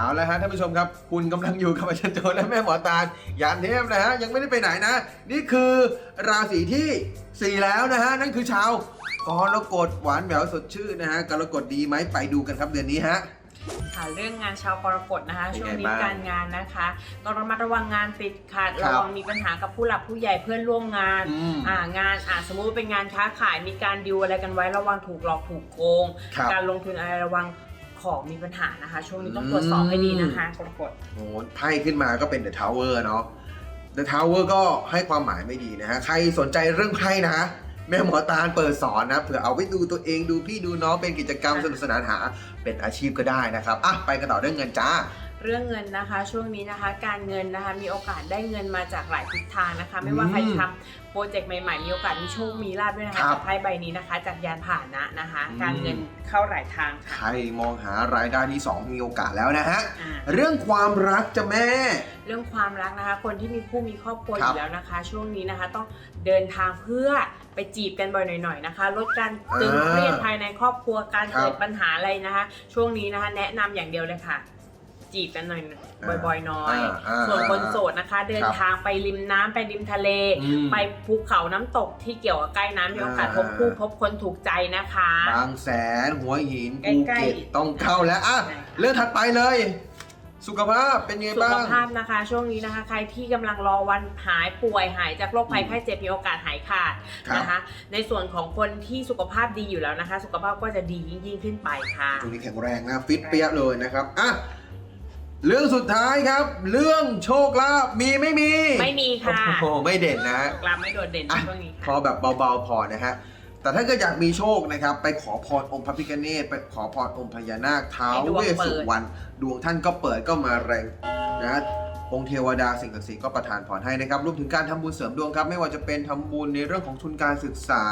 เอาละฮะท่านผู้ชมครับ คุณกำลังอยู่กับอาจารย์โจและแม่หมอตาลยานเทพนะฮะยังไม่ได้ไปไหนนะ นี่คือราศีที่ 4 แล้วนะฮะนั่นคือชาวกรกฎหวานแหววสดชื่นนะฮะกรกฎดีไหมไปดูกันครับเดือนนี้ฮะค่ะเรื่องงานชาวกรกฎนะคะเป็นไงช่วงนี้บ้างการงานนะคะต้องระมัดระวังงานติดขัดครับระวังมีปัญหากับผู้หลักผู้ใหญ่เพื่อนร่วมงานอืมอ่างานอ่าสมมุติว่าเป็นงานค้าขายมีการดิวอะไรกันไว้ระวังถูกหลอกถูกโกงครับการลงทุนอะไรระวัง ของมีปัญหานะคะ ช่วงนี้ต้องตรวจสอบให้ดีนะคะกรกฎโอ้โหไพ่ขึ้นมาก็เป็น The Tower เนาะ The Tower ก็ให้ความหมายไม่ดีนะฮะ ใครสนใจเรื่องไพ่นะ แม่หมอตาลเปิดสอนนะเผื่อเอาไว้ดูตัวเองดูพี่ดูน้องเป็นกิจกรรมสนุกสนานหา เป็นอาชีพก็ได้นะครับอะไปกันต่อเรื่องเงินจ้า เรื่องเงินนะคะ ช่วงนี้นะคะ การเงินนะคะมีโอกาสได้เงินมาจากหลายทิศทางนะคะ ไม่ว่าใครอืมทำโปรเจกต์ใหม่ๆมีโอกาสมีโชคมีลาภด้วยนะครัคะบจากไพ่ใบนี้นะคะ จากยานผ่านนะนะคะอืมการเงินเข้าหลายทางค่ะใครมองหารายได้ที่ 2 มีโอกาสแล้วนะฮะ อ่า เรื่องความรักจะแม่ เรื่องความรักนะคะ คนที่มีผู้มีครอบครัวอครับยู่แล้วนะคะ ช่วงนี้นะคะต้องเดินทางเพื่อไปจีบกันบ่อยหน่อยๆนะคะ ลดการตึงอ่าเครียดภายในครอบครัวการครับ เกิดปัญหาอะไรนะคะ ช่วงนี้นะคะ แนะนำอย่างเดียวเลยค่ะ จีบกันหน่อยบ่อยๆหน้อยาอ่าส่วนคนโสดนะคะ เดินครับทางไปริมน้ำไปริมทะเล อืมไปภูเขาน้ำตกที่เกี่ยวกับใกล้น้ำมีโอกาสอ่าพบคู่พบคนถูกใจนะคะ บางแสนหัวหินใกล้ภูๆเก็ตต้องเข้าแล้วอะใช่ค่ะ เรื่องถัดไปเลย สุขภาพเป็นไงสุบ้าขง ภาพนะคะ ช่วงนี้นะคะ ใครที่กำลังรอวันหายป่วยหายจากโรคภัยอืมไข้เจ็บมีโอกาสหายขาดครับ นะคะ ในส่วนของคนที่สุขภาพดีอยู่แล้วนะคะ สุขภาพก็จะดียิ่งยิ่งขึ้นไปค่ะ ช่วงนี้แข็งแรงนะฟิตเปี้ยเลยนะครับอะ เรื่องสุดท้ายครับ เรื่องโชคลาภมีไม่มีไม่มีค่ะโอ้โหไม่เด่นนะกลับไม่โดดเด่นอะช่วงนี้พอค่ะแบบเบาๆพอนะฮะ แต่ถ้าเกิดอยากมีโชคนะครับ ไปขอพรองค์พระพิฆเนศไปขอพรองค์พญานาคท้าวเวสสุวรรณดวงท่านก็เปิดก็มาแรงนะ องค์เทวดาสิ่งศักดิ์สิทธิ์ก็ประทานพรให้นะครับรวมถึงการทำบุญเสริมดวงครับ ไม่ว่าจะเป็นทำบุญในเรื่องของทุนการศึกษา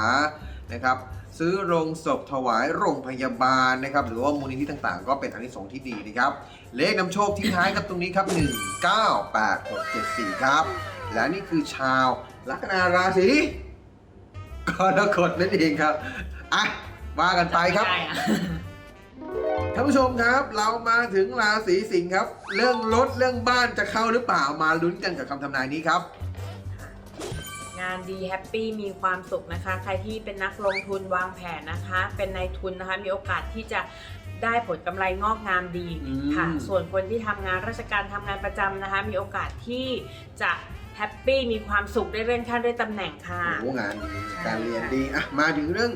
นะครับ ซื้อโรงศพถวายโรงพยาบาลนะครับ หรือว่ามูลนิธิต่างๆ ก็เป็นอานิสงส์ที่ดีนะครับ เลขนำโชคทิ้งท้ายกับตรงนี้ครับ 1 9 8 6 7 4 ครับ และนี่คือชาวลัคนาราศีกรกฎนั่นเองครับอะว่ากันไปครับ ท่านผู้ชมครับ เรามาถึงราศีสิงห์ครับ เรื่องรถเรื่องบ้านจะเข้าหรือเปล่ามาลุ้นกันกับคำทำนายนี้ครับ งานดีแฮปปี้มีความสุขนะคะ ใครที่เป็นนักลงทุนวางแผนนะคะ เป็นนายทุนนะคะ มีโอกาสที่จะได้ผลกำไรงอกงามดีอืมค่ะส่วนคนที่ทำงานราชการทำงานประจำนะคะ มีโอกาสที่จะแฮปปี้มีความสุขได้เลื่อนขั้นได้ตำแหน่งค่ะ โอ้โหงานดีใช่การเรียนดีอะมาถึงเรื่อง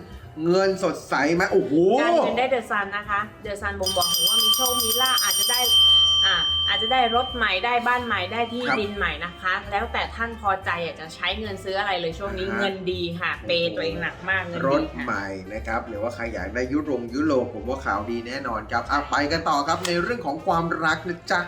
เงินสดใสไหมโอ้โห การเงินได้เดอะซันนะคะ เดอะซันบ่งบอกถึงว่ามีโชคมีลาภอาจจะได้อ่าอาจจะได้รถใหม่ได้บ้านใหม่ได้ที่ครับดินใหม่นะคะ แล้วแต่ท่านพอใจอยากจะใช้เงินซื้ออะไรเลยช่วงนี้อ่าฮะ เงินดีค่ะเปย์ตัวเองหนักมากเงินรดีถค่ะ ใหม่นะครับหรือว่าใครอยากได้ยุโรปยุโรปผมว่าข่าวดีแน่นอนครับอะไปกันต่อครับในเรื่องของความรักนะจ๊ะ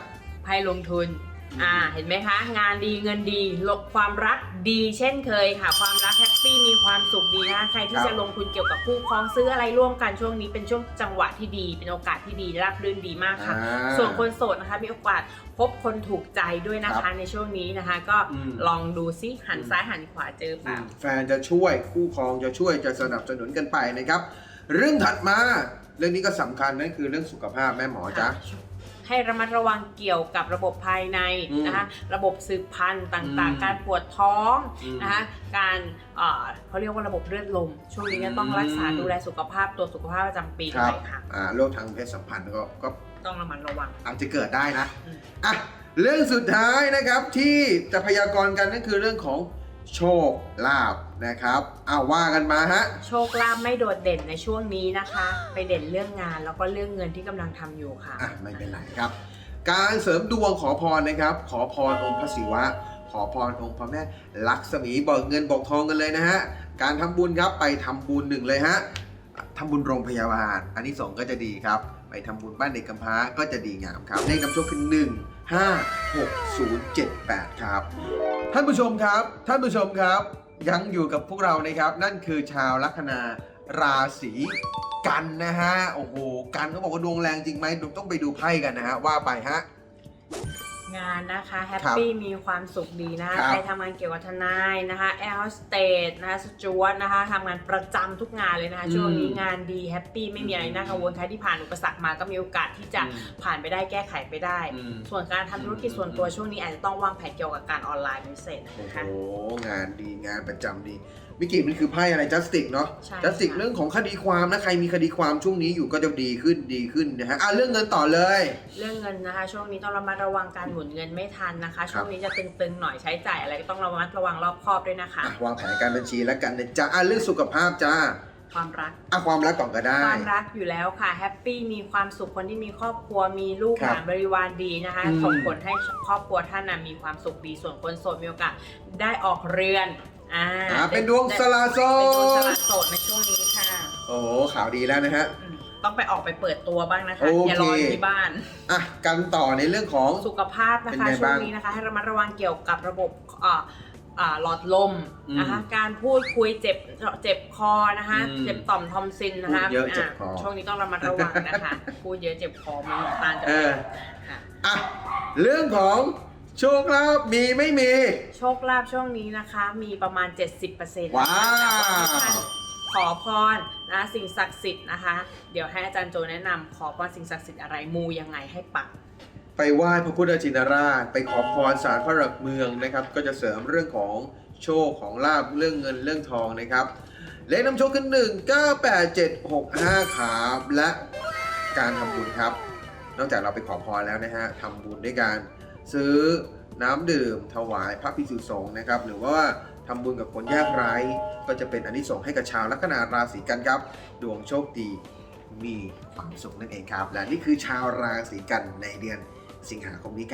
ไพ่ลงทุนอืมอ่า เห็นไหมคะ งานดีเงินดีลบความรักดีเช่นเคยค่ะ ความรักแฮป ปี้มีความสุขดีนะคะใครที่จะลงทุนเกี่ยวกับคู่ครองซื้ออะไรร่วมกันช่วงนี้เป็นช่วงจังหวะที่ดี เป็นโอกาสที่ดีรับรื่นดีมากค่ะ อ่า ส่วนคนโสดนะคะมีโอกาสพบคนถูกใจด้วยนะครัคะบในช่วงนี้นะคะ ก็อืม ลองดูซิหันซ้ายหันขวาเจอเปล่า แฟนจะช่วยคู่ครองจะช่วยจะสนับสนุนกันไปนะครับ เรื่องถัดมาเรื่องนี้ก็สำคัญนั่นคือเรื่องสุขภาพแม่หมอจ๊ะ ให้ระมัดระวังเกี่ยวกับระบบภายในอืมนะคะระบบสืบพันธุ์ต่างอืมๆการปวดท้องอืมนะคะการเอ่อเขาเรียกว่าระบบเลือดลม ช่วงนี้ก็ต้องอืมรักษาดูแลสุขภาพตัวจสุขภาพประจำปีคด้รัวบยค่ะอ่าโรคทางเพศสัมพันธ์ก็ก็ต้องระมัดระวังอาจจะเกิดได้นะอืมอะเรื่องสุดท้ายนะครับที่จะพยากรณ์กันนั่นคือเรื่องของ โชคลาภนะครับเอาว่ากันมาฮะ โชคลาภไม่โดดเด่นในช่วงนี้นะคะ ไปเด่นเรื่องงานแล้วก็เรื่องเงินที่กำลังทำอยู่ค่ะ อะไม่เป็นไรครับ การเสริมดวงขอพรนะครับ ขอพรองค์พระศิวะ ขอพรองค์พระแม่ลักษมีเบิกเงินบอกทองกันเลยนะฮะ การทำบุญครับไปทำบุญหนึ่งเลยฮะทำบุญโรงพยาบาล อันนี้สงส์ก็จะดีครับ ไปทำบุญบ้านเด็กกำพร้าก็จะดีงามครับเลขนำโชคคือ1 5 6 0 7 8 ครับ ท่านผู้ชมครับ ท่านผู้ชมครับ ยังอยู่กับพวกเรานะครับ นั่นคือชาวลัคนาราศีกันนะฮะ โอ้โห กันเขาบอกว่าดวงแรงจริงไหมต้องไปดูไพ่กันนะฮะ ว่าไปฮะ งานนะคะแฮปปี้มีความสุขดีนะคะครับใครทำงานเกี่ยวกับทนายนะคะแอร์โฮสเตสนะคะสจวตนะคะทำงานประจำทุกงานเลยนะคะอืมช่วงนี้งานดีแฮปปี้ไม่มีอะไรน่ากังวลใครที่ผ่านอุปสรรคมาก็มีโอกาสที่จะอืมผ่านไปได้แก้ไขไปได้อืมส่วนการทำธุรกิจส่วนตัวช่วงนี้อาจจะต้องวางแผนเกี่ยวกับการออนไลน์เป็นพิเศษโอ้นะโหคะงานดีงานประจำดีวิกิมันคือไพ่อะไรจัสติกเนาะใช่จัสติกค่ะเรื่องของคดีความนะใครมีคดีความช่วงนี้อยู่ก็จะดีขึ้นดีขึ้นนะฮะอะเรื่องเงินต่อเลย เรื่องเงินนะคะ ช่วงนี้ต้องระมัดระวังการหมุนเงินไม่ทันนะคะ ช่วงนี้จะตึงๆหน่อยใช้จ่ายอะไรก็ต้องระมัดระวังรอบคอบด้วยนะคะ อะวางแผนการบัญชีแล้วกันนะจ๊ะอะเรื่องสุขภาพจ้าความรัก อะความรักก่อนก็ได้ ความรักอยู่แล้วค่ะแฮปปี้มีความสุขคนที่มีครอบครัวมีลูกครัหบลานบริวารดีนะคะอืม ส่งผลให้ครอบครัวท่านนะมีความสุขดีส่วนคนโสดมีโอกาสได้ออกเรือนอ่าอะเป็นดวงสละโสเป็นดวงสดละโสดในช่วงนี้ค่ะ โอ้โหข่าวดีแล้วนะฮะ อืม ต้องไปออกไปเปิดตัวบ้างนะคะ โอเค อย่ารออยู่ที่บ้าน อะกันต่อในเรื่องของ สุขภาพนะคะเป็นไงช่วบ้างงนี้นะคะ ให้ระมัดระวังเกี่ยวกับระบบอ่าอ่าหลอดลมอืมนะคะการพูดคุยเจ็บเจ็บคอนะคะอืมเจ็บต่อมทอมซินนะคะพูดเยอะเจ็บคอช่วงนี้ต้องระมัดระวังนะคะ พูดเยอะเจ็บคอมีน้ำตาลจะเอไหลอค่ะอะเรื่องของโชคลาภมีไม่มี โชคลาภช่วงนี้นะคะ มีประมาณ 70%ว้าว ขอพรนะสิ่งศักดิ์สิทธิ์นะคะ เดี๋ยวให้อาจารย์โจแนะนำขอพรสิ่งศักดิ์สิทธิ์อะไรมูยังไงให้ปัง ไปไหว้พระพุทธชินราช ไปขอพรสารพระหลักเมืองนะครับ ก็จะเสริมเรื่องของโชคของลาบเรื่องเงินเรื่องทองนะครับ เลขนำโชคขึ้นหนึ่งเก้าแปดเจ็ดหกห้าครับและการทำบุญครับ นอกจากเราไปขอพรแล้วนะฮะทำบุญด้วยการซื้อน้ำดื่มถวายพระภิกษุสงฆ์นะครับ หรือว่า ทำบุญกับคนยากไร้ ก็จะเป็นอันนี้ส่งส์ให้กับชาวลัคนาราศีกันครับ ดวงโชคดีมีความสุขนั่นเองครับ และนี่คือชาวราศีกันในเดือนสิงหาคมนี้ครับ